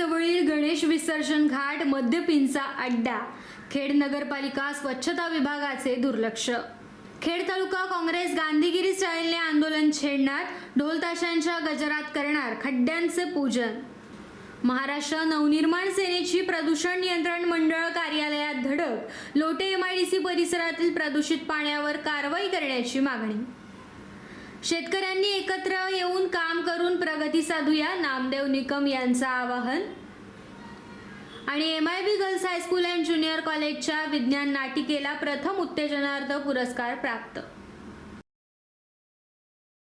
नारंगी गणेश विसर्जन घाट मद्यपींचा अड्डा. खेड नगरपालिका स्वच्छता विभागाचे दुर्लक्ष. खेड तालुका काँग्रेस गांधीगिरी स्टाईलने आंदोलन छेडणार ढोलताशांच्या गजरात करणार खड्ड्यांचे पूजन. महाराष्ट्र नवनिर्माण सेनेची प्रदूषण नियंत्रण मंडळ कार्यालयात धडक लोटे एमआयडीसी परिसरातील प्रदूषित पाण्यावर कारवाई करण्याची मागणी. शेतकऱ्यांनी एकत्र येऊन काम करून प्रगती साधूया नामदेव निकम यांचं आवाहन. आणि M I B girls high school and junior कॉलेजच्या विज्ञान नाटिकेला प्रथम उत्तेजनार्थ पुरस्कार प्राप्त.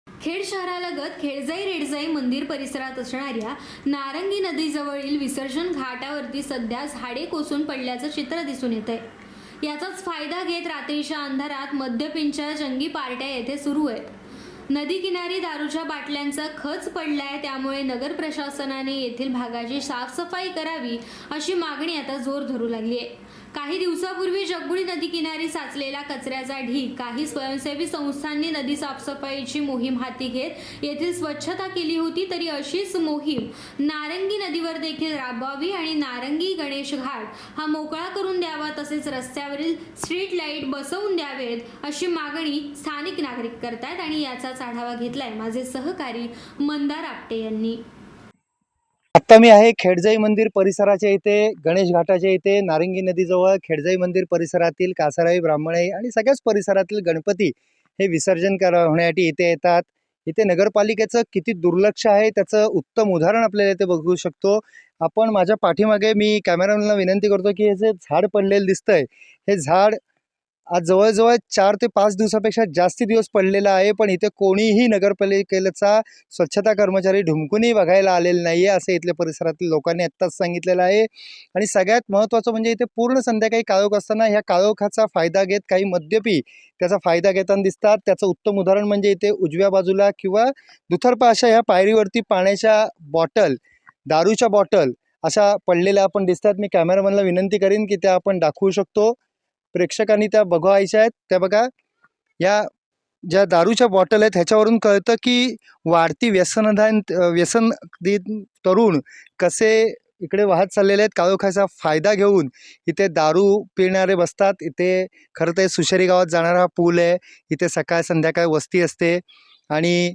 खेड शहरालगत खेडजाई रेडजाई मंदिर परिसरात असणाऱ्या नारंगी नदीजवळील विसर्जन घाटावरती सध्या झाडे कोसून पडल्याचं चित्र दिसून येत आहे याचाच फायदा घेत रात्रीच्या अंधारात मद्यपिंच्या जंगी पार्ट्या येथे सुरू आहेत. नदी किनारी दारूच्या बाटल्यांचा खच पडलाय त्यामुळे नगर प्रशासनाने येथील भागाची साफसफाई करावी अशी मागणी आता जोर धरू लागली आहे काही दिवसापूर्वी जगबुडी नदी किनारी साचलेला कचऱ्याचा ढीग काही स्वयंसेवी संस्थांनी नदी साफसफाईची मोहीम हाती घेत येथील स्वच्छता केली होती तरी अशीच मोहीम नारंगी नदीवर देखील राबवावी आणि नारंगी गणेश घाट हा मोकळा करून द्यावा तसेच रस्त्यावरील स्ट्रीट लाइट बसवून द्यावेत अशी मागणी स्थानिक नागरिक करतायत आणि याचाच आढावा घेतलाय माझे सहकारी मंदार आपटे यांनी. आत्ता मी आहे खेडजाई मंदिर परिसराच्या इथे गणेश घाटाच्या इथे नारंगी नदीजवळ खेडजाई मंदिर परिसरातील कासाराई ब्राह्मणाई आणि सगळ्याच परिसरातील गणपती हे विसर्जन करा होण्यासाठी इथे येतात. इथे नगरपालिकेचं किती दुर्लक्ष आहे त्याचं उत्तम उदाहरण आपल्याला इथे बघू शकतो. आपण माझ्या पाठीमागे मी कॅमेरामॅनला विनंती करतो की हे जे झाड पडलेलं दिसतंय हे झाड आज जवळजवळ चार ते पाच दिवसापेक्षा जास्ती दिवस पडलेला आहे पण इथे कोणीही नगरपालिकेचा स्वच्छता कर्मचारी ढुमकूनही बघायला आलेला नाही आहे असं इथल्या परिसरातील लोकांनी आत्ताच सांगितलेलं आहे. आणि सगळ्यात महत्त्वाचं म्हणजे इथे पूर्ण संध्याकाळी काळोख असताना ह्या काळोखाचा फायदा घेत काही मद्यपी त्याचा फायदा घेताना दिसतात. त्याचं उत्तम उदाहरण म्हणजे इथे उजव्या बाजूला किंवा दुथर्पा अशा ह्या पायरीवरती पाण्याच्या बॉटल दारूच्या बॉटल अशा पडलेल्या आपण दिसतात. मी कॅमेरामॅनला विनंती करीन की त्या आपण दाखवू शकतो. प्रेक्षकांनी त्या बघवायच्या आहेत. त्या बघा या ज्या दारूच्या बॉटल आहेत ह्याच्यावरून कळतं की वाढती व्यसनधान व्यसन तरुण कसे इकडे वाहत चाललेले आहेत काळोखाचा फायदा घेऊन. इथे दारू पिणारे बसतात. इथे खरं तर सुशेरी गावात जाणारा हा पूल आहे. इथे सकाळ संध्याकाळ वस्ती असते. आणि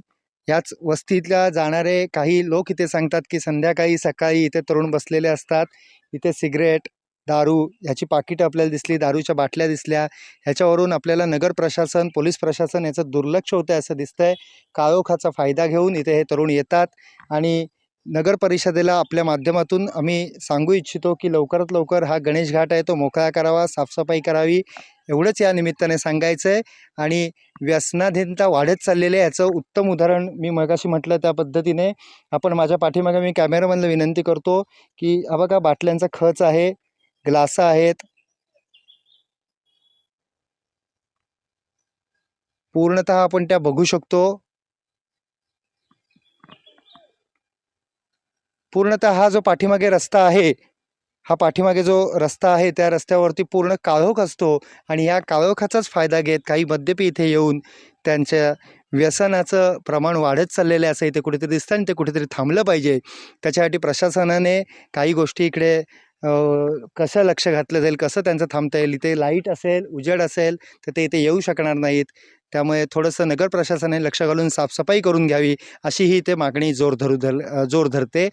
ह्याच वस्तीतल्या जाणारे काही लोक इथे सांगतात की संध्याकाळी सकाळी इथे तरुण बसलेले असतात. इथे सिगरेट दारू ह्याची पाकिटं आपल्याला दिसली दारूच्या बाटल्या दिसल्या ह्याच्यावरून आपल्याला नगर प्रशासन पोलीस प्रशासन याचं दुर्लक्ष होतं आहे असं दिसतंय. काळोखाचा फायदा घेऊन इथे हे तरुण येतात आणि नगर परिषदेला आपल्या माध्यमातून आम्ही सांगू इच्छितो की लवकरात लवकर हा गणेश घाट आहे तो मोकळा करावा साफसफाई करावी एवढंच या निमित्ताने सांगायचं आहे आणि व्यसनाधीनता वाढत चाललेली आहे याचं उत्तम उदाहरण मी मगाशी म्हटलं त्या पद्धतीने. आपण माझ्या पाठीमागे मी कॅमेरामॅनला विनंती करतो की हा बघा बाटल्यांचा खच आहे. ग्लास आहेत. पूर्णतः आपण त्या बघू शकतो. पूर्णतः हा जो पाठीमागे रस्ता आहे हा पाठीमागे जो रस्ता आहे त्या रस्त्यावरती पूर्ण काळोख असतो आणि या काळोखाचाच फायदा घेत काही मद्यपी इथे येऊन त्यांच्या व्यसनाचं प्रमाण वाढत चाललेलं आहे असं इथे कुठेतरी दिसतं आणि ते कुठेतरी थांबलं पाहिजे. त्याच्यासाठी प्रशासनाने काही गोष्टी इकडे कसं लक्ष घातलं जाईल कसं त्यांचं थांबता येईल इथे लाइट असेल उजेड असेल तर ते इथे येऊ शकणार नाहीत. त्यामुळे थोडंसं नगर प्रशासनाने लक्ष घालून साफसफाई करून घ्यावी अशी ही ते मागणी जोर धरू धर जोर धरते.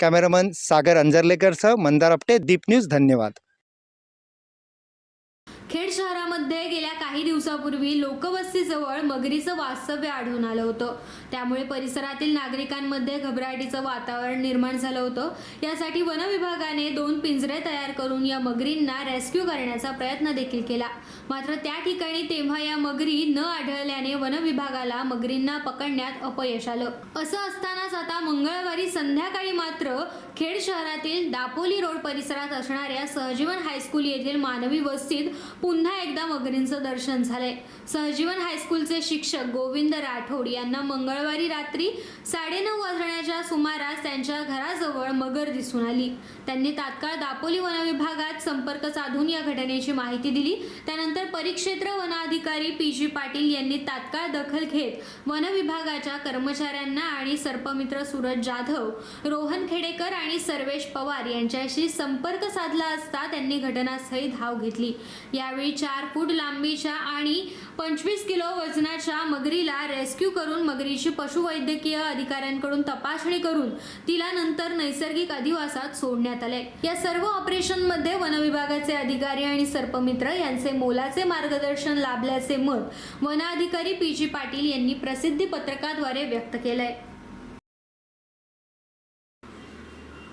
कॅमेरामन सागर अंजर्लेकरसह मंदार आपटे दीप न्यूज धन्यवाद. खेड शहरामध्ये गेल्या काही दिवसापूर्वी लोकवस्तीजवळ मगरीचं वास्तव्य आढळून आलं होतं. त्यामुळे परिसरातील नागरिकांमध्ये घबराटीचं वातावरण निर्माण झालं होतं. यासाठी वन विभागाने दोन पिंजरे तयार करून या मगरींना रेस्क्यू करण्याचा प्रयत्न देखील केला. मात्र त्या ठिकाणी तेव्हा या मगरी न आढळल्याने वन विभागाला मगरींना पकडण्यात अपयश आलं. असं असतानाच आता मंगळवारी संध्याकाळी मात्र खेड शहरातील दापोली रोड परिसरात असणाऱ्या सहजीवन हायस्कूल येथील मानवी वस्तीत पुन्हा एकदा मगरींचं दर्शन दर्शन झाले सहजीवन हायस्कूलचे शिक्षक गोविंद राठोड यांना मंगळवारी रात्री साडेनऊ वाजण्याच्या सुमारास त्यांच्या घराजवळ मगर दिसून आली. त्यांनी तात्काळ दापोली वनविभागात संपर्क साधून या घटनेची माहिती दिली. त्यानंतर परिक्षेत्र वनाधिकारी पी जी पाटील यांनी तात्काळ दखल घेत वनविभागाच्या कर्मचाऱ्यांना आणि सर्पमित्र सूरज जाधव रोहन खेडेकर आणि सर्वेश पवार यांच्याशी संपर्क साधला असता त्यांनी घटनास्थळी धाव घेतली. यावेळी चार फूट लांबीच्या आणि पंचवीस किलो वजनाच्या मगरीला रेस्क्यू करून मगरीची पशुवैद्यकीय अधिकाऱ्यांकडून तपासणी करून तिला नंतर नैसर्गिक अधिवासात सोडण्यात आले. या सर्व ऑपरेशनमध्ये वनविभागाचे अधिकारी आणि सर्पमित्र यांचे मोलाचे मार्गदर्शन लाभल्याचे मत वनाधिकारी पी जी पाटील यांनी प्रसिद्धी पत्रकाद्वारे व्यक्त केलंय.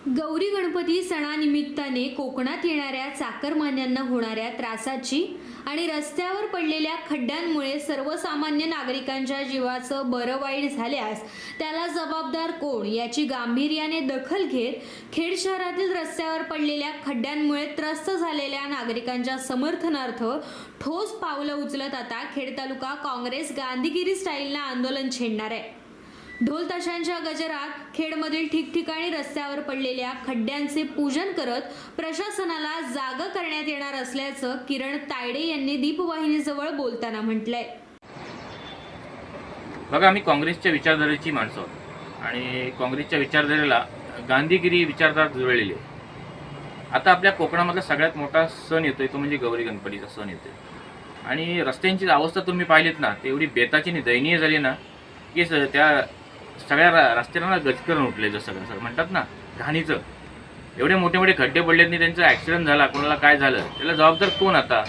गौरी गणपती सणानिमित्ताने कोकणात येणाऱ्या चाकरमान्यांना होणाऱ्या त्रासाची आणि रस्त्यावर पडलेल्या खड्ड्यांमुळे सर्वसामान्य नागरिकांच्या जीवाचं बरं वाईट झाल्यास त्याला जबाबदार कोण याची गांभीर्याने दखल घेत खेड शहरातील रस्त्यावर पडलेल्या खड्ड्यांमुळे त्रस्त झालेल्या नागरिकांच्या समर्थनार्थ ठोस पावलं उचलत आता खेड तालुका काँग्रेस गांधीगिरी स्टाईलनं आंदोलन छेडणार आहे. ढोल ताशांच्या गजरात खेडमधील ठिकठिकाणी रस्त्यावर पडलेल्या खड्ड्यांचे पूजन करत प्रशासनाला जाग करण्यात येणार असल्याचं किरण तायडे यांनी दीपवाहिनीजवळ बोलताना म्हटलंय. बघा आम्ही काँग्रेसच्या विचारधारेची माणसं आहोत. आणि काँग्रेसच्या विचारधारेला गांधीगिरी विचारधारा जुळलेली आहे. आता आपल्या कोकणामधला सगळ्यात मोठा सण येतोय तो म्हणजे गौरी गणपतीचा सण येतोय. आणि रस्त्यांची अवस्था तुम्ही पाहिलीत ना तेवढी बेताची आणि दयनीय झाली ना की त्या सगळ्या र- रस्त्यांना गजकरण उठले जसं सगळं. सर म्हणतात ना घाणीचं. एवढे मोठे मोठे खड्डे पडले आणि त्यांचा ॲक्सिडेंट झाला कोणाला काय झालं? त्याला जबाबदार कोण आता?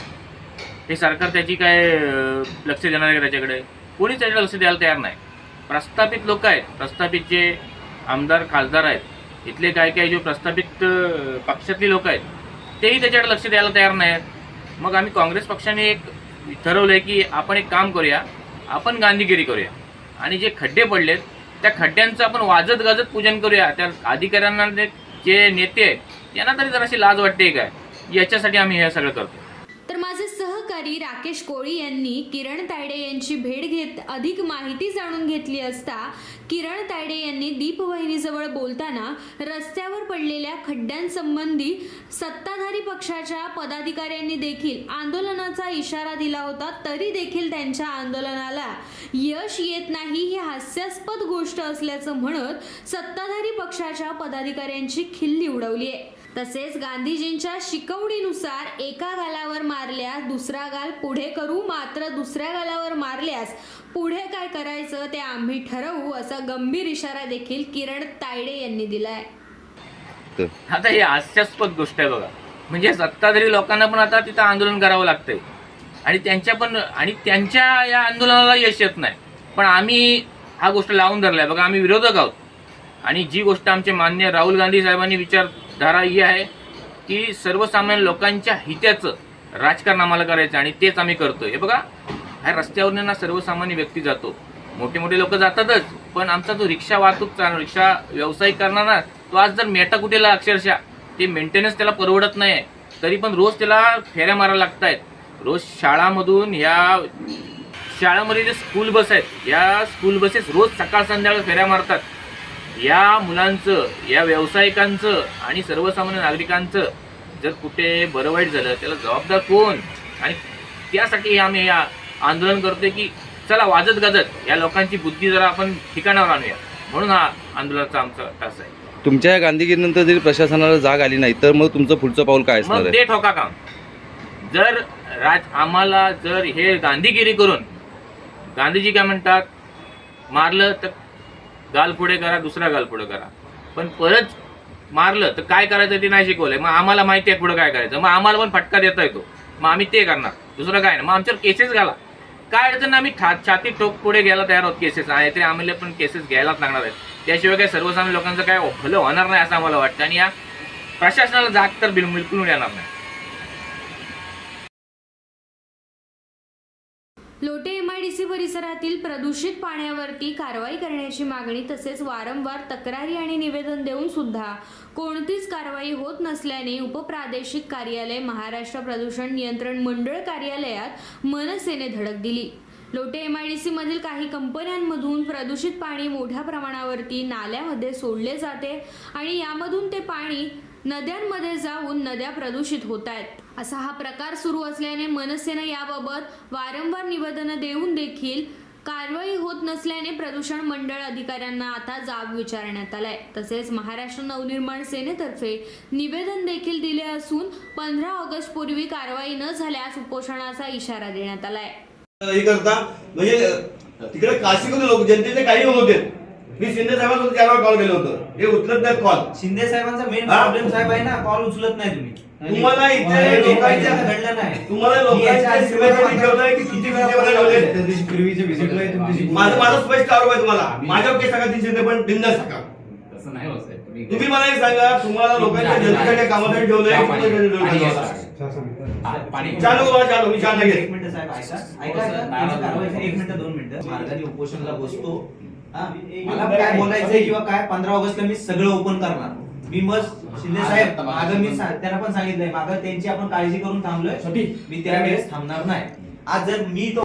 हे सरकार त्याची काय लक्ष देणार आहे का त्याच्याकडे? कोणीच त्याच्याकडे लक्ष द्यायला तयार नाही. प्रस्थापित लोक आहेत. प्रस्थापित जे आमदार खासदार आहेत इथले काय काय जे प्रस्थापित पक्षातली लोक आहेत तेही त्याच्याकडे लक्ष द्यायला तयार नाही आहेत. मग आम्ही काँग्रेस पक्षाने एक ठरवलं आहे की आपण एक काम करूया आपण गांधीगिरी करूया. आणि जे खड्डे पडलेत त्या खड्ड्यांचं आपण वाजत गाजत पूजन करूया. त्या अधिकाऱ्यांना ते- जे नेते आहेत त्यांना तरी जराशी लाज वाटते काय याच्यासाठी आम्ही हे सगळं करतो माझे सहकारी राकेश कोळी यांनी किरण तायडे यांची भेट घेत अधिक माहिती जाणून घेतली असता किरण तायडे यांनी दीपवाहिनीजवळ बोलताना रस्त्यावर पडलेल्या खड्ड्यांसंबंधी सत्ताधारी पक्षाच्या पदाधिकाऱ्यांनी देखील आंदोलनाचा इशारा दिला होता तरी देखील त्यांच्या आंदोलनाला यश येत नाही ही हास्यास्पद गोष्ट असल्याचं म्हणत सत्ताधारी पक्षाच्या पदाधिकाऱ्यांची खिल्ली उडवली आहे. तसेच गांधीजींच्या शिकवणीनुसार एका गालावर मारल्यास दुसरा गाल पुढे करू मात्र दुसऱ्या गालावर मारल्यास पुढे काय करायचं ते आम्ही ठरवू असा गंभीर इशारा देखील किरण तायडे यांनी दिलाय. आता ही हास्यास्पद गोष्ट आहे बघा. म्हणजे सत्ताधारी लोकांना पण आता तिथं आंदोलन करावं लागतंय. आणि त्यांच्या पण आणि त्यांच्या या आंदोलनाला यश येत नाही. पण आम्ही हा गोष्ट लावून धरलाय. बघा आम्ही विरोधक आहोत. आणि जी गोष्ट आमचे मान्य राहुल गांधी साहेबांनी विचार धारा ही आहे की सर्वसामान्य लोकांच्या हिताचं राजकारण आम्हाला करायचं आणि तेच आम्ही करतोय. हे बघा ह्या रस्त्यावरून ना सर्वसामान्य व्यक्ती जातो. मोठे मोठे लोक जातातच पण आमचा जो रिक्षा वाहतूक चालणार रिक्षा व्यवसाय करणारा तो आज जर मेटा कुठेला अक्षरशः ते मेंटेनन्स त्याला परवडत नाही तरी पण रोज त्याला फेऱ्या मारायला लागत आहेत रोज शाळामधून या शाळामध्ये जे स्कूल बस आहेत या स्कूल बसेस रोज सकाळ संध्याकाळ फेऱ्या मारतात. या मुलांचं या व्यावसायिकांचं आणि सर्वसामान्य नागरिकांचं जर कुठे बरं वाईट झालं त्याला जबाबदार कोण? आणि त्यासाठी आम्ही या आंदोलन करतोय की चला वाजत गाजत या लोकांची बुद्धी जरा आपण ठिकाणावर आणूया. म्हणून हा आंदोलनाचा आमचा तास आहे. तुमच्या या गांधीगिरीनंतर जरी प्रशासनाला जाग आली नाही तर मग तुमचं पुढचं पाऊल काय असणार मग ते ठोका काम. जर राज आम्हाला जर हे गांधीगिरी करून गांधीजी काय म्हणतात? मारलं तर गाल पुढे करा दुसरा गाल पुढे करा. पण परत मारलं तर काय करायचं ते नाही शिकवलंय. मग आम्हाला माहिती आहे पुढे काय करायचं. मग आम्हाला पण फटका देता येतो मग आम्ही ते करणार. दुसरं काय नाही. मग आमच्यावर केसेस घाला. काय अडचण नाही, आम्ही छा छाती ठोक पुढे घ्यायला तयार आहोत केसेस आहे ते आम्हाला पण केसेस घ्यायलाच लागणार आहेत. त्याशिवाय काय सर्वसामान्य लोकांचं काय भलं होणार नाही असं आम्हाला वाटतं. आणि या प्रशासनाला जाग तर बिल बिलकुल येणार नाही. लोटे एमआयडीसी परिसरातील प्रदूषित पाण्यावरती कारवाई करण्याची मागणी तसेच वारंवार तक्रारी आणि निवेदन देऊन सुद्धा कोणतीच कारवाई होत नसल्याने उपप्रादेशिक कार्यालय महाराष्ट्र प्रदूषण नियंत्रण मंडळ कार्यालयात मनसेने धडक दिली. लोटे एमआयडीसी मधील काही कंपन्यांमधून प्रदूषित पाणी मोठ्या प्रमाणावरती नाल्यामध्ये सोडले जाते आणि यामधून ते पाणी नद्यांमध्ये जाऊन नद्या प्रदूषित होत आहेत. असा हा प्रकार सुरू असल्याने मनसेनं याबाबत वारंवार निवेदनं देऊन देखील कारवाई होत नसल्याने प्रदूषण मंडळ अधिकाऱ्यांना आता जाब विचारण्यात आलाय. तसेच महाराष्ट्र नवनिर्माण सेनेतर्फे निवेदन देखील दिले असून पंधरा ऑगस्ट पूर्वी कारवाई न झाल्यास उपोषणाचा इशारा देण्यात आलाय. हे करता म्हणजे तिकडे काशी लोक जनतेचे काही होते. मी शिंदे साहेबांसोबत त्यावर कॉल केलं होतं. हे उचलत नाहीत कॉल शिंदे साहेबांचा मेन हा? प्रॉब्लेम साहेब आहे ना कॉल उचलत नाही तुम्ही. तुम्हाला इथे हे लोकांच्या घडलं नाही. तुम्हाला लोकांच्या की किती विषयावर ठेवलंय त्या दिवशी पूर्वीच्या व्हिजिटला तुमच्याशी माझं माझं स्पष्ट आरोप आहे तुम्हाला. माझ्यावर केस सांगा तीन शिंदे पण बिंदास सांगा. तसं नाही होत साहेब. तुम्ही- तुम्ही मला एक सांगा तुम्हाला लोकांच्या जनतेसाठी कामासाठी ठेवलंय की ठेवलंय? पाणी चालू बाबा चालू मी शांत एक मिनिट साहेब ऐका. हो, ऐका. सर, ऐका. नाराज तुमची कारवाई होतो. एक मिनिट दोन मिनिटं. मार्गाने उपोषणला बसतो? मला काय बोलायचंय किंवा काय पंधरा ऑगस्टला मी सगळं ओपन करणार. मी मग शिंदे साहेब मागं मी सा- त्यांना पण सांगितलंय मागं त्यांची आपण काळजी करून थांबलोय. मी त्यावेळेस थांबणार नाही. आज जर मी तो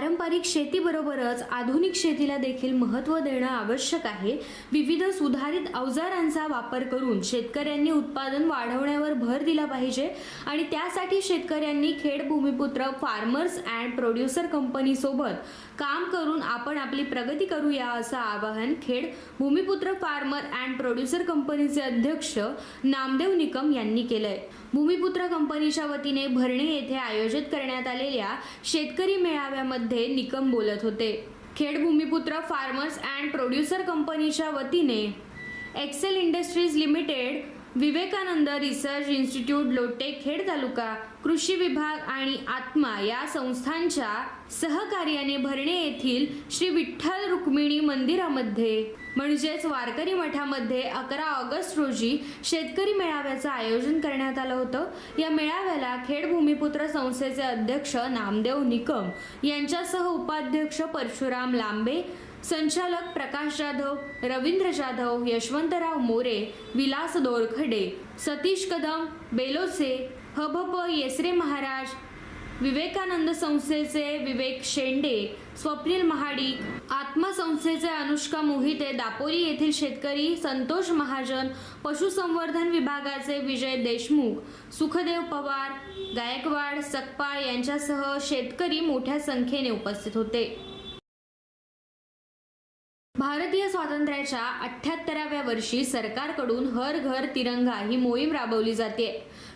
पारंपरिक शेतीबरोबरच आधुनिक शेतीला देखील महत्त्व देणं आवश्यक आहे. विविध सुधारित अवजारांचा वापर करून शेतकऱ्यांनी उत्पादन वाढवण्यावर भर दिला पाहिजे आणि त्यासाठी शेतकऱ्यांनी Khed Bhumiputra farmers and producer कंपनीसोबत काम करून आपण आपली प्रगती करूया असं आवाहन Khed Bhumiputra farmer and producer कंपनीचे अध्यक्ष नामदेव निकम यांनी केलंय. भूमिपुत्र कंपनीच्या वतीने भरणे येथे आयोजित करण्यात आलेल्या शेतकरी मेळाव्यामध्ये निकम बोलत होते. Khed Bhumiputra farmers and producer कंपनीच्या वतीने Excel Industries Limited Vivekanand research institute Lote Khed taluka कृषी विभाग आणि आत्मा या संस्थांच्या सहकार्याने भरणे येथील श्री विठ्ठल रुक्मिणी मंदिरामध्ये म्हणजेच वारकरी मठामध्ये अकरा ऑगस्ट रोजी शेतकरी मेळाव्याचं आयोजन करण्यात आलं होतं. या मेळाव्याला खेड भूमिपुत्र संस्थेचे अध्यक्ष नामदेव निकम यांच्यासह उपाध्यक्ष परशुराम लांबे संचालक प्रकाश जाधव रवींद्र जाधव यशवंतराव मोरे विलास दोरखडे सतीश कदम बेलोसे हभप येसरे महाराज विवेकानंद संस्थेचे विवेक शेंडे स्वप्नील महाडिक आत्मसंस्थेचे अनुष्का मोहिते दापोली येथील शेतकरी संतोष महाजन पशुसंवर्धन विभागाचे विजय देशमुख सुखदेव पवार गायकवाड सकपाळ यांच्यासह शेतकरी मोठ्या संख्येने उपस्थित होते. भारतीय स्वातंत्र्याच्या अठ्ठ्याहत्तराव्या वर्षी सरकारकडून हर घर तिरंगा ही मोहीम राबवली जाते.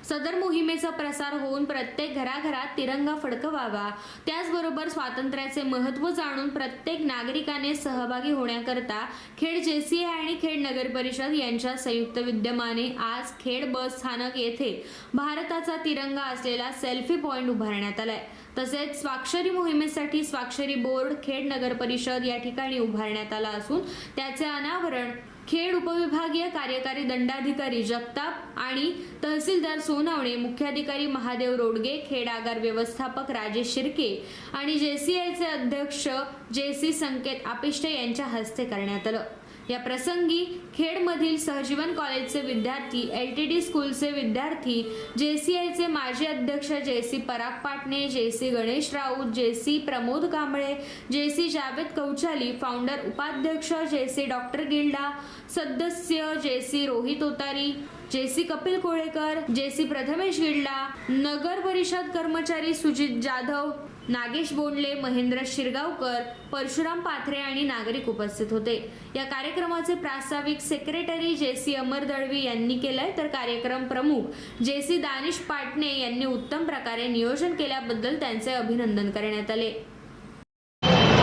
सदर मोहिमेचा प्रसार होऊन प्रत्येक घराघरात तिरंगा फडकवावा. त्याचबरोबर स्वातंत्र्याचे महत्त्व जाणून प्रत्येक नागरिकाने सहभागी होण्याकरता खेड जेसीए आणि खेड नगर परिषद यांच्या संयुक्त विद्यमाने आज खेड बस स्थानक येथे भारताचा तिरंगा असलेला सेल्फी पॉइंट उभारण्यात आलाय. तसेच स्वाक्षरी मोहिमेसाठी स्वाक्षरी बोर्ड खेड नगर परिषद या ठिकाणी उभारण्यात आला असून त्याचे अनावरण खेड उपविभागीय कार्यकारी दंडाधिकारी जगताप आणि तहसीलदार सोनावणे मुख्याधिकारी महादेव रोडगे खेड आगार व्यवस्थापक राजेश शिर्के आणि जेसीआयचे अध्यक्ष जे सी संकेत आपिष्टे यांच्या हस्ते करण्यात आलं. या प्रसंगी खेडमधील सहजीवन कॉलेजचे विद्यार्थी एल टी डी स्कूलचे विद्यार्थी जे सी आयचे माजी अध्यक्ष जे सी पराग पाटणे जे सी गणेश राऊत जे सी प्रमोद कांबळे जे सी जावेद कौचाली फाउंडर उपाध्यक्ष जे सी डॉक्टर गिल्डा सदस्य जे सी रोहित ओतारी जे सी कपिल कोळेकर जे सी प्रथमेश गिल्डा नगर परिषद कर्मचारी सुजित जाधव नागेश बोंडले महेंद्र शिरगावकर परशुराम पाथरे आणि नागरिक उपस्थित होते. या कार्यक्रमाचे प्रास्ताविक सेक्रेटरी जे सी अमर दळवी यांनी केलंय. तर कार्यक्रम प्रमुख जे सी दानिश पाटणे यांनी उत्तम प्रकारे नियोजन केल्याबद्दल त्यांचे अभिनंदन करण्यात आले.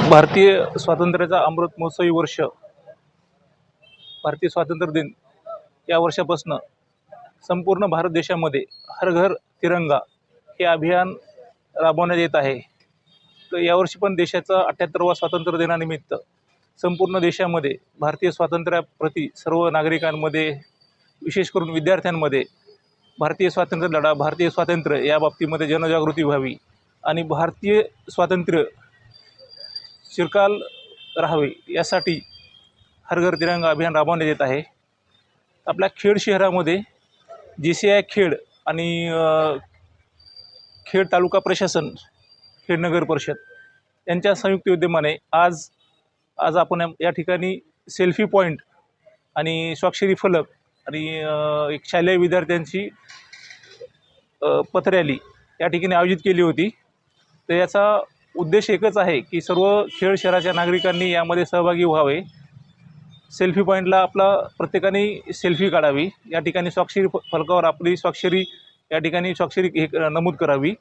भारतीय स्वातंत्र्याचा अमृत महोत्सवी वर्ष भारतीय स्वातंत्र्य दिन या वर्षापासून संपूर्ण भारत देशामध्ये हर घर तिरंगा हे अभियान राबवण्यात येत आहे. यावर्षी पण देशाचा अठ्ठ्याहत्तरवा स्वातंत्र्य दिनानिमित्त संपूर्ण देशामध्ये भारतीय स्वातंत्र्याप्रती सर्व नागरिकांमध्ये विशेष करून विद्यार्थ्यांमध्ये भारतीय स्वातंत्र्य लढा भारतीय स्वातंत्र्य या बाबतीमध्ये जनजागृती व्हावी आणि भारतीय स्वातंत्र्य चिरकाल राहावे यासाठी हरघर तिरंगा अभियान राबवण्यात येत आहे. आपल्या खेड शहरामध्ये जे सी आय खेड आणि खेड तालुका प्रशासन खेड नगर परिषद. यांच्या संयुक्त उद्यमाने आज आज आपण या ठिकाणी सेल्फी पॉईंट आणि स्वाक्षरी फलक आणि एक शालेय विद्यार्थ्यांची अ, पथरॅली या ठिकाणी आयोजित केली होती. तर याचा उद्देश एकच आहे की सर्व खेड शहराच्या नागरिकांनी यामध्ये सहभागी व्हावे. सेल्फी पॉईंटला आपला प्रत्येकाने सेल्फी काढावी. या ठिकाणी स्वाक्षरी फलकावर आपली स्वाक्षरी या ठिकाणी स्वाक्षरी हे नमूद करावी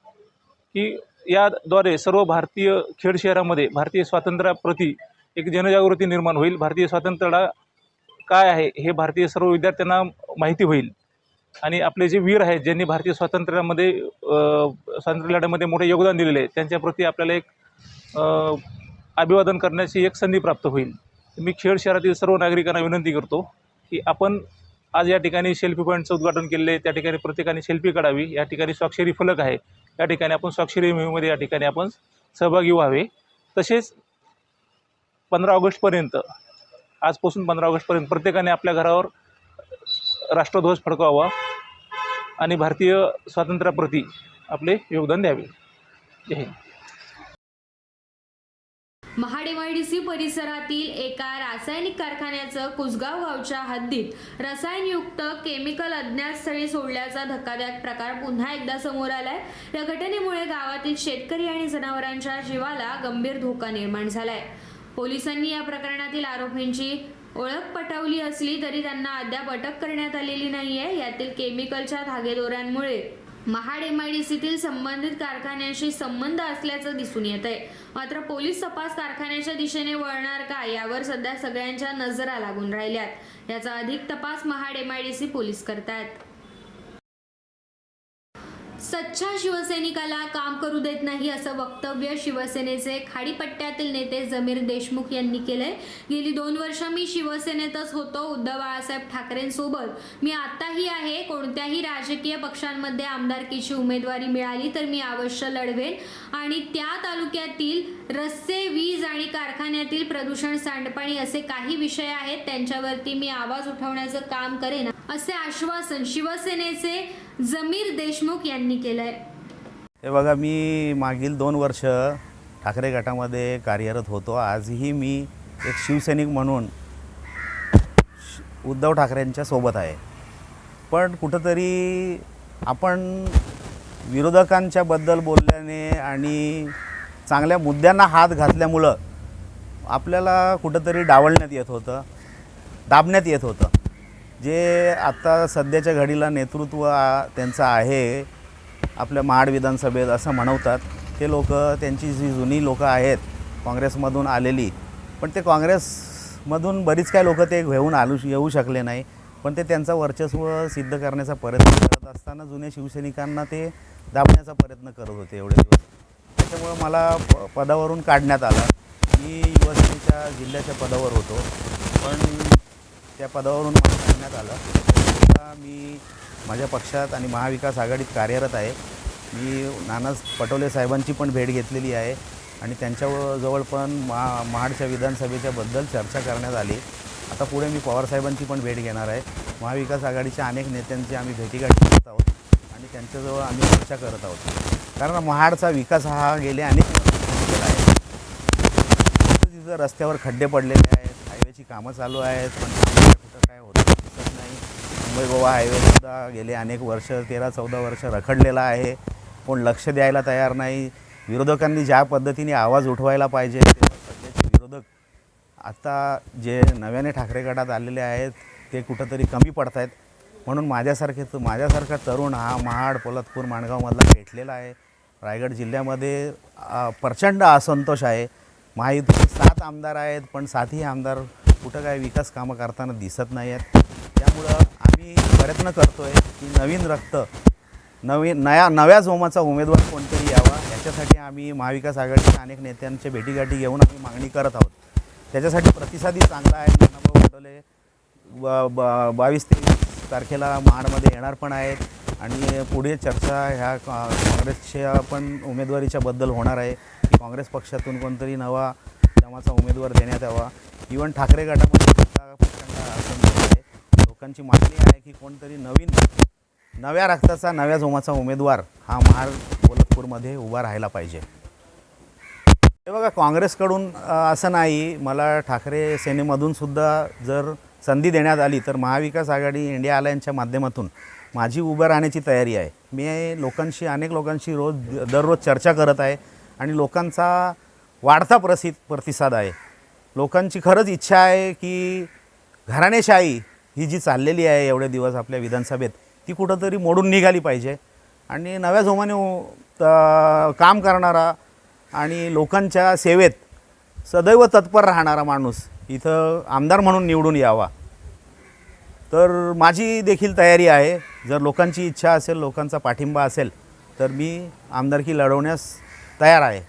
की याद्वारे सर्व भारतीय खेड शहरामध्ये भारतीय स्वातंत्र्याप्रती एक जनजागृती निर्माण होईल. भारतीय स्वातंत्र्याला काय आहे हे भारतीय सर्व विद्यार्थ्यांना माहिती होईल. आणि आपले जे वीर आहेत ज्यांनी भारतीय स्वातंत्र्यामध्ये अ, स्वातंत्र्य लढ्यामध्ये मोठे योगदान दिलेले आहे त्यांच्याप्रती आपल्याला एक अभिवादन करण्याची एक संधी प्राप्त होईल. मी खेड शहरातील सर्व नागरिकांना विनंती करतो की आपण आज या ठिकाणी सेल्फी पॉईंटचं उद्घाटन केले त्या ठिकाणी प्रत्येकाने सेल्फी काढावी. या ठिकाणी स्वाक्षरी फलक आहे. या ठिकाणी आपण स्वाक्षरी मोहिमेमध्ये या ठिकाणी आपण सहभागी व्हावे. तसेच पंधरा ऑगस्टपर्यंत आजपासून पंधरा ऑगस्टपर्यंत प्रत्येकाने आपल्या घरावर राष्ट्रध्वज फडकवावा आणि भारतीय स्वातंत्र्याप्रती आपले योगदान द्यावे. जय हिंद. महाडेवाडीसी परिसरातील एका रासायनिक कारखान्याचं कुसगाव गावच्या हद्दीत रसायनयुक्त केमिकल अज्ञात स्थळी सोडल्याचा धक्कादायक प्रकार पुन्हा एकदा समोर आलाय. या घटनेमुळे गावातील शेतकरी आणि जनावरांच्या जीवाला गंभीर धोका निर्माण झालाय. पोलिसांनी या प्रकरणातील आरोपींची ओळख पटवली असली तरी त्यांना अद्याप अटक करण्यात आलेली नाहीये. यातील केमिकलच्या धागेदोऱ्यांमुळे महाड एमआयडीसीतील संबंधित कारखान्याशी संबंध असल्याचं दिसून येत आहे मात्र पोलीस तपास कारखान्याच्या दिशेने वळणार का यावर सध्या सगळ्यांच्या नजरा लागून राहिल्यात. याचा अधिक तपास महाड एमआयडीसी पोलीस करतात सच्चा शिवसैनिकाला काम करू देत नाही असं वक्तव्य शिवसेनेचे खाडीपट्ट्यातील नेते जमीर देशमुख यांनी केलंय. गेली दोन वर्ष मी शिवसेनेतच होतो उद्धव बाळासाहेब ठाकरेंसोबत. मी आताही आहे कोणत्याही राजकीय पक्षांमध्ये आमदारकीची उमेदवारी मिळाली तर मी अवश्य लढवेन. आणि त्या तालुक्यातील रस्ते वीज आणि कारखान्यातील प्रदूषण सांडपाणी असे काही विषय आहेत त्यांच्यावरती मी आवाज उठवण्याचं काम करेन. असे आश्वासन शिवसेनेचे जमीर देशमुख यांनी केलंय. हे बघा मी मागील दोन वर्ष ठाकरे गटामध्ये कार्यरत होतो. आजही मी एक शिवसैनिक म्हणून श- उद्धव ठाकरेंच्या सोबत आहे. पण कुठंतरी आपण विरोधकांच्या बद्दल बोलल्याने आणि चांगल्या मुद्द्यांना हात घातल्यामुळं आपल्याला कुठंतरी डावलण्यात येत होतं दाबण्यात येत होतं. जे आत्ता सध्याच्या घडीला नेतृत्व त्यांचं आहे आपल्या महाड विधानसभेत असं म्हणवतात ते लोक त्यांची जी जुनी लोकं आहेत काँग्रेसमधून आलेली पण ते काँग्रेसमधून बरीच काय लोकं ते घेऊन आलू येऊ शकले नाही पण ते त्यांचं वर्चस्व सिद्ध करण्याचा प्रयत्न करत असताना जुन्या शिवसैनिकांना ते दाबण्याचा प्रयत्न करत होते एवढे दिवस. त्याच्यामुळं मला प पदावरून काढण्यात आलं. मी युवासेनेच्या जिल्ह्याच्या पदावर होतो पण त्या पदावरून मला सांगण्यात आलं. आता मी माझ्या पक्षात आणि महाविकास आघाडीत कार्यरत आहे. मी नाना पटोले साहेबांची पण भेट घेतलेली आहे आणि त्यांच्या जवळ पण महा महाडच्या विधानसभेच्या बद्दल चर्चा करण्यात आली. आता पुढे मी पवारसाहेबांची पण भेट घेणार आहे. महाविकास आघाडीच्या अनेक नेत्यांची आम्ही भेटीगाठी करत आहोत आणि त्यांच्याजवळ आम्ही चर्चा करत आहोत. कारण महाडचा विकास हा गेले अनेक आहे. तिथं तिथं रस्त्यावर खड्डे पडलेले आहेत हायवेची कामं चालू आहेत पण कामं कुठं काय होतं दिसत नाही मुंबई गोवा हायवेसुद्धा गेले अनेक वर्ष तेरा चौदा वर्ष रखडलेला आहे. कोण लक्ष द्यायला तयार नाही. विरोधकांनी ज्या पद्धतीने आवाज उठवायला पाहिजे सध्याचे विरोधक आता जे नव्याने ठाकरे गटात आलेले आहेत ते कुठंतरी कमी पडत आहेत म्हणून माझ्यासारखे माझ्यासारखा तरुण हा महाड पोलादपूर माणगावमधला भेटलेला आहे. रायगड जिल्ह्यामध्ये प्रचंड असंतोष आहे. महायुतीचे सात आमदार आहेत पण सातही आमदार कुठं काय विकास कामं करताना दिसत नाही आहेत त्यामुळं आम्ही प्रयत्न करतो आहे की नवीन रक्त नवीन नया नव्या जोमाचा उमेदवार कोणतरी यावा. याच्यासाठी आम्ही महाविकास आघाडीच्या अनेक नेत्यांच्या भेटीगाठी घेऊन आम्ही मागणी करत आहोत. त्याच्यासाठी प्रतिसादही चांगला आहे. नानाभाऊ पटोले ब बावीस तेवीस तारखेला महाडमध्ये येणार पण आहेत आणि पुढे चर्चा ह्या काँग्रेसच्या पण उमेदवारीच्या बद्दल होणार आहे. की काँग्रेस पक्षातून कोणतरी नवा नावाचा उमेदवार देण्यात यावा. इवन ठाकरे गटामध्ये सुद्धा प्रचंड आहे. लोकांची मागणी आहे की कोणतरी नवीन नव्या रक्ताचा नव्या जोमाचा उमेदवार हा महार गोलकपूरमध्ये उभा राहायला पाहिजे. हे बघा काँग्रेसकडून असं नाही. मला ठाकरे सेनेमधून सुद्धा जर संधी देण्यात आली तर महाविकास आघाडी इंडिया अलायन्सच्या माध्यमातून माझी उभं राहण्याची तयारी आहे. मी लोकांशी अनेक लोकांशी रोज दररोज चर्चा करत आहे. आणि लोकांचा वाढता प्रसिद्ध प्रतिसाद आहे. लोकांची खरंच इच्छा आहे की घराणेशाही ही जी चाललेली आहे एवढे दिवस आपल्या विधानसभेत ती कुठंतरी मोडून निघाली पाहिजे. आणि नव्या जोमाने काम करणारा आणि लोकांच्या सेवेत सदैव तत्पर राहणारा माणूस इथं आमदार म्हणून निवडून यावा. तर माझी देखील तयारी आहे. जर लोकांची इच्छा असेल लोकांचा पाठिंबा असेल तर मी आमदारकी लढवण्यास तयार आहे.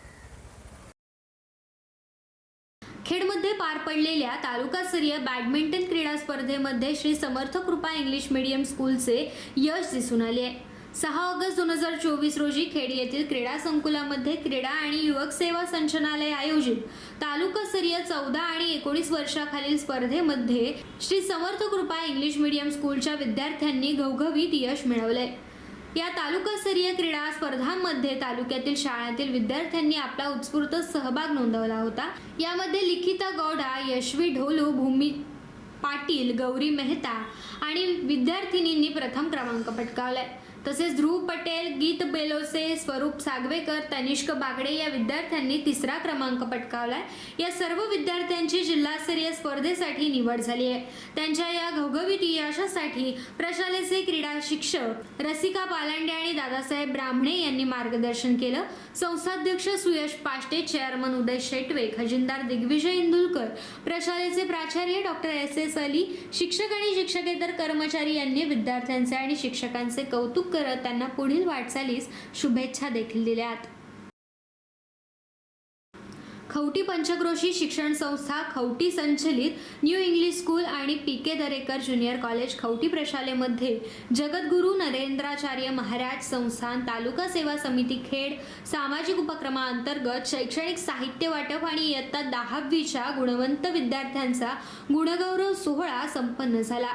पडलेल्या तालुकास्तरीय बॅडमिंटन क्रीडा स्पर्धेमध्ये श्री समर्थ कृपा इंग्लिश मीडियम स्कूलचे यश दिसून आले आहे. सहा ऑगस्ट दोन हजार चोवीस रोजी खेड येथील क्रीडा संकुलामध्ये क्रीडा आणि युवक सेवा संचनालय आयोजित तालुकास्तरीय चौदा आणि एकोणीस वर्षाखालील स्पर्धेमध्ये श्री समर्थ कृपा इंग्लिश मीडियम स्कूलच्या विद्यार्थ्यांनी घवघवीत यश मिळवलंय. या तालुकास्तरीय क्रीडा स्पर्धांमध्ये तालुक्यातील शाळांतील विद्यार्थ्यांनी आपला उत्स्फूर्त सहभाग नोंदवला होता. यामध्ये लिखिता गौडा यशवी ढोलू भूमी पाटील गौरी मेहता आणि विद्यार्थिनींनी प्रथम क्रमांक पटकावलाय. तसेच ध्रुव पटेल गीत बेलोसे स्वरूप सागवेकर तनिष्क बागडे या विद्यार्थ्यांनी तिसरा क्रमांक पटकावलाय. या सर्व विद्यार्थ्यांची जिल्हास्तरीय स्पर्धेसाठी निवड झाली आहे. त्यांच्या या घवघवीत यशासाठी प्रशालेचे क्रीडा शिक्षक रसिका पालांडे आणि दादासाहेब ब्राह्मणे यांनी मार्गदर्शन केलं. संस्थाध्यक्ष सुयश पाष्टे चेअरमन उदय शेटवे खजिनदार दिग्विजय इंदुलकर प्रशालेचे प्राचार्य डॉक्टर एस एस अली शिक्षक आणि शिक्षकेतर कर्मचारी यांनी विद्यार्थ्यांचे आणि शिक्षकांचे कौतुक करत त्यांना पुढील वाटचालीस शुभेच्छा देखील दिल्यात. खवटी पंचक्रोशी शिक्षण संस्था खवटी संचलित न्यू इंग्लिश स्कूल आणि P K Darekar junior college Khavati प्रशालेमध्ये Jagadguru Narendracharya Maharaj संस्थान तालुका सेवा समिती खेड सामाजिक उपक्रमाअंतर्गत शैक्षणिक साहित्य वाटप आणि इयत्ता दहावीच्या गुणवंत विद्यार्थ्यांचा गुणगौरव सोहळा संपन्न झाला.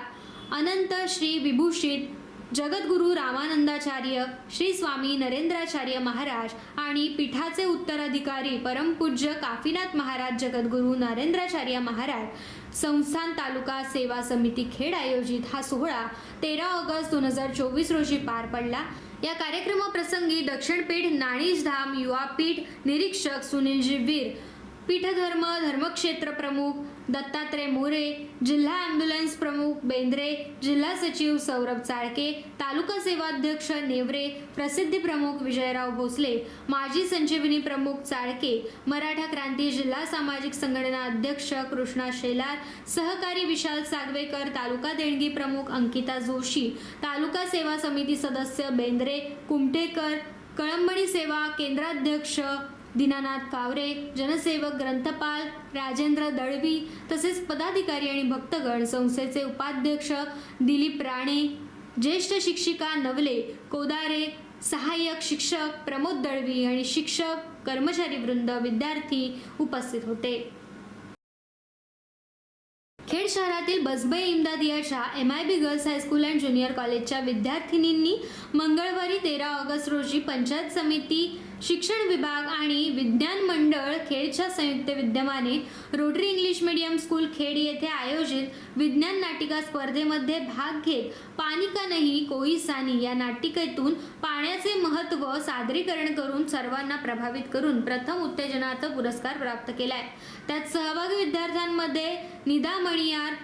अनंत श्री विभूषित जगद्गुरू रामानंदाचार्य श्री स्वामी नरेंद्राचार्य महाराज आणि पीठाचे उत्तराधिकारी परमपूज्य काफीनाथ महाराज जगद्गुरू नरेंद्राचार्य महाराज संस्थान तालुका सेवा समिती खेड आयोजित हा सोहळा तेरा ऑगस्ट दोन हजार चोवीस रोजी पार पडला. या कार्यक्रमाप्रसंगी दक्षिणपीठ नाणीजधाम युवापीठ निरीक्षक सुनीलजी वीर पीठधर्म धर्मक्षेत्र प्रमुख दत्तात्रय मोरे जिल्हा ॲम्ब्युलन्स प्रमुख बेंद्रे जिल्हा सचिव सौरभ चाळके तालुका सेवाध्यक्ष नेवरे प्रसिद्धी प्रमुख विजयराव भोसले माजी संजीवनी प्रमुख चाळके मराठा क्रांती जिल्हा सामाजिक संघटना अध्यक्ष कृष्णा शेलार सहकारी विशाल सागवेकर तालुका देणगी प्रमुख अंकिता जोशी तालुका सेवा समिती सदस्य बेंद्रे कुमटेकर कळंबणी सेवा केंद्राध्यक्ष दीनानाथ कावरे जनसेवक ग्रंथपाल राजेंद्र दळवी तसेच पदाधिकारी आणि भक्तगण संस्थेचे उपाध्यक्ष दिलीप राणे ज्येष्ठ शिक्षिका नवले कोदारे सहाय्यक शिक्षक प्रमोद दळवी आणि शिक्षक कर्मचारी वृंद विद्यार्थी उपस्थित होते. खेड शहरातील बसबे इमदादियाच्या M I B girls high school and junior कॉलेजच्या विद्यार्थिनींनी मंगळवारी तेरा ऑगस्ट रोजी पंचायत समिती शिक्षण विभाग आणि विज्ञान मंडळ खेडच्या संयुक्त विद्यमाने Rotary English medium school Khed येथे आयोजित विज्ञान नाटिका स्पर्धेमध्ये भाग घेत पाणी का नाही कोई सानी या नाटिकेतून पाण्याचे महत्त्व सादरीकरण करून सर्वांना प्रभावित करून प्रथम उत्तेजनार्थ पुरस्कार प्राप्त केलाय. त्यात सहभागी विद्यार्थ्यांमध्ये निदा मणियार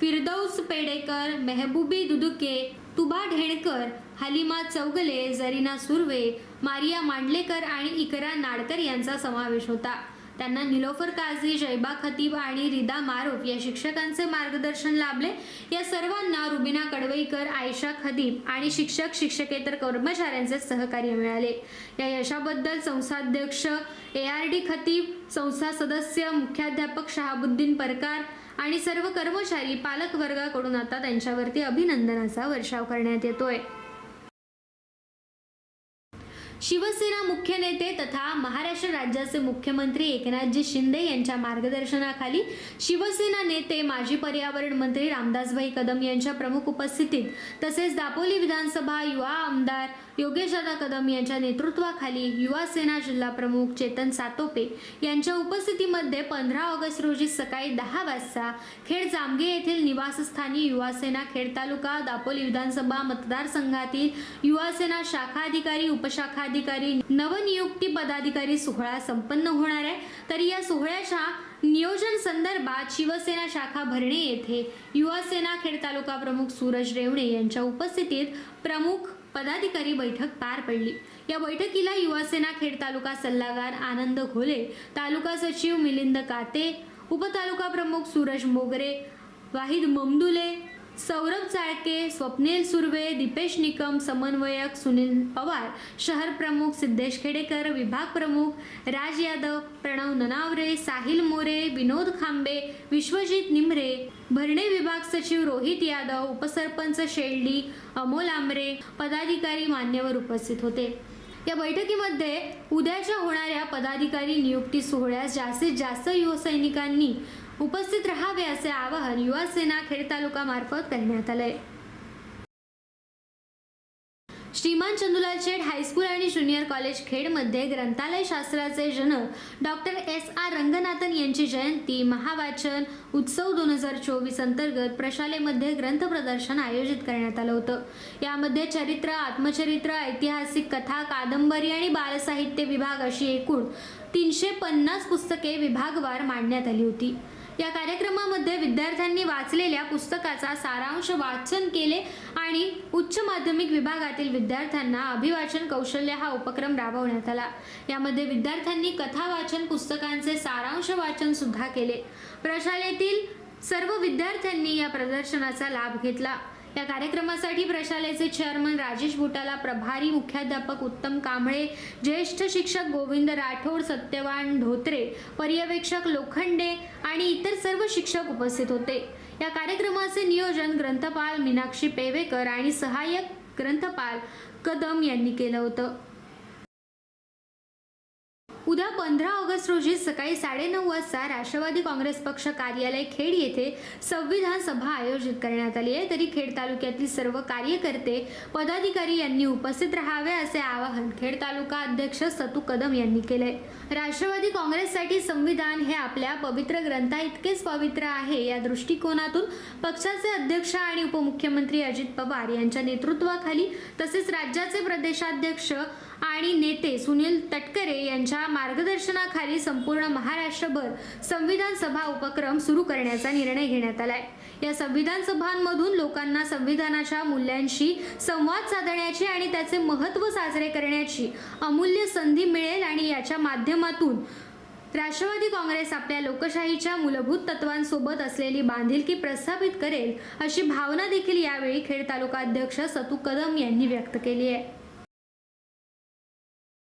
फिरदौस पेडेकर मेहबूबी दुदुके तुबा ढेणकर हलिमा चौगले जरीना सुर्वे मारिया मांडलेकर आणि इकरा नाडकर यांचा समावेश होता. त्यांना निलोफर काझी जैबा खतीब आणि रिदा मारूफ या शिक्षकांचे मार्गदर्शन लाभले. या सर्वांना रुबिना कडवईकर आयशा खदीब आणि शिक्षक शिक्षकेतर कर्मचाऱ्यांचे सहकार्य मिळाले. या यशाबद्दल संस्थाध्यक्ष ए आर डी खतीब संस्था सदस्य मुख्याध्यापक शहाबुद्दीन परकार आणि सर्व कर्मचारी पालक वर्गाकडून आता त्यांच्यावरती अभिनंदनाचा वर्षाव करण्यात येतोय. शिवसेना मुख्य नेते तथा महाराष्ट्र राज्याचे मुख्यमंत्री एकनाथजी शिंदे यांच्या मार्गदर्शनाखाली शिवसेना नेते माजी पर्यावरण मंत्री रामदासभाई कदम यांच्या प्रमुख उपस्थितीत तसेच दापोली विधानसभा युवा आमदार योगेशदादा कदम यांच्या नेतृत्वाखाली युवा सेना जिल्हा प्रमुख चेतन सातोपे यांच्या उपस्थितीमध्ये पंधरा ऑगस्ट रोजी सकाळी दहा वाजता खेड जामगे येथील निवासस्थानी युवा सेना खेड तालुका दापोली विधानसभा मतदारसंघातील युवा सेना शाखा अधिकारी उपशाखा पदाधिकारी नवनियुक्ती पदाधिकारी सोहळा संपन्न होणार आहे. तर या सोहळ्याच्या नियोजन संदर्भात शिवसेना शाखा भरणे येथे युवासेना खेड तालुका प्रमुख सूरज रेवणे यांच्या उपस्थितीत प्रमुख पदाधिकारी बैठक पार पडली. या बैठकीला युवासेना खेड तालुका सल्लागार आनंद घोले तालुका सचिव मिलिंद काते उपतालुका प्रमुख सूरज मोगरे वाहिद ममदुले सौरभ चाळके स्वप्नील सुर्वे दीपेश निकम समन्वयक सुनील पवार शहर प्रमुख सिद्धेश खेडेकर विभाग प्रमुख राज यादव प्रणव ननावरे साहिल मोरे विनोद खांबे विश्वजित निमरे भरणे विभाग सचिव रोहित यादव उपसरपंच शेल्डी अमोल आमरे पदाधिकारी मान्यवर उपस्थित होते. या बैठकीमध्ये उद्याच्या होणाऱ्या पदाधिकारी नियुक्ती सोहळ्यास जास्तीत जास्त युवसैनिकांनी उपस्थित राहावे असे आवाहन युवा सेना खेड तालुका मार्फत करण्यात आले श्रीमान चंदुलाल शेठ हायस्कूल आणि ज्युनियर कॉलेज खेडमध्ये ग्रंथालय शास्त्राचे जनक डॉक्टर एस आर रंगनाथन यांची जयंती महावाचन उत्सव दोन हजार चोवीस अंतर्गत प्रशालेमध्ये ग्रंथ प्रदर्शन आयोजित करण्यात आलं होतं. यामध्ये चरित्र आत्मचरित्र ऐतिहासिक कथा कादंबरी आणि बालसाहित्य विभाग अशी एकूण तीनशे पन्नास पुस्तके विभागवार मांडण्यात आली होती. या कार्यक्रमामध्ये विद्यार्थ्यांनी वाचलेल्या पुस्तकाचा सारांश वाचन केले आणि उच्च माध्यमिक विभागातील विद्यार्थ्यांना अभिवाचन कौशल्य हा उपक्रम राबवण्यात आला. यामध्ये विद्यार्थ्यांनी कथा वाचन पुस्तकांचे सारांश वाचन सुद्धा केले. प्रशालेतील सर्व विद्यार्थ्यांनी या प्रदर्शनाचा लाभ घेतला. या कार्यक्रमासाठी प्रशालेचे चेअरमन राजेश बुटाला प्रभारी मुख्याध्यापक उत्तम कांबळे ज्येष्ठ शिक्षक गोविंद राठोड सत्यवान धोत्रे पर्यवेक्षक लोखंडे आणि इतर सर्व शिक्षक उपस्थित होते. या कार्यक्रमाचे नियोजन ग्रंथपाल मीनाक्षी पेवेकर आणि सहाय्यक ग्रंथपाल कदम यांनी केलं होतं. उद्या पंधरा ऑगस्ट रोजी सकाळी साडेनऊ वाजता राष्ट्रवादी काँग्रेस पक्ष कार्यालय खेड येथे संविधान सभा आयोजित करण्यात आली आहे. तरी खेड तालुक्यातील सर्व कार्यकर्ते पदाधिकारी यांनी उपस्थित राहावे असे आवाहन खेड तालुका अध्यक्ष सतू कदम यांनी केले राष्ट्रवादी काँग्रेससाठी संविधान हे आपल्या पवित्र ग्रंथा इतकेच पवित्र आहे या दृष्टिकोनातून पक्षाचे अध्यक्ष आणि उपमुख्यमंत्री अजित पवार यांच्या नेतृत्वाखाली तसेच राज्याचे प्रदेशाध्यक्ष आणि नेते सुनील तटकरे यांच्या मार्गदर्शनाखाली संपूर्ण महाराष्ट्रभर संविधान सभा उपक्रम सुरू करण्याचा निर्णय घेण्यात आलाय. या संविधान सभांमधून लोकांना संविधानाच्या मूल्यांशी संवाद साधण्याची आणि त्याचे महत्त्व साजरे करण्याची अमूल्य संधी मिळेल आणि याच्या माध्यमातून राष्ट्रवादी काँग्रेस आपल्या लोकशाहीच्या मूलभूत तत्वांसोबत असलेली बांधिलकी प्रस्थापित करेल अशी भावना देखील यावेळी खेड तालुका अध्यक्ष सतू कदम यांनी व्यक्त केली आहे.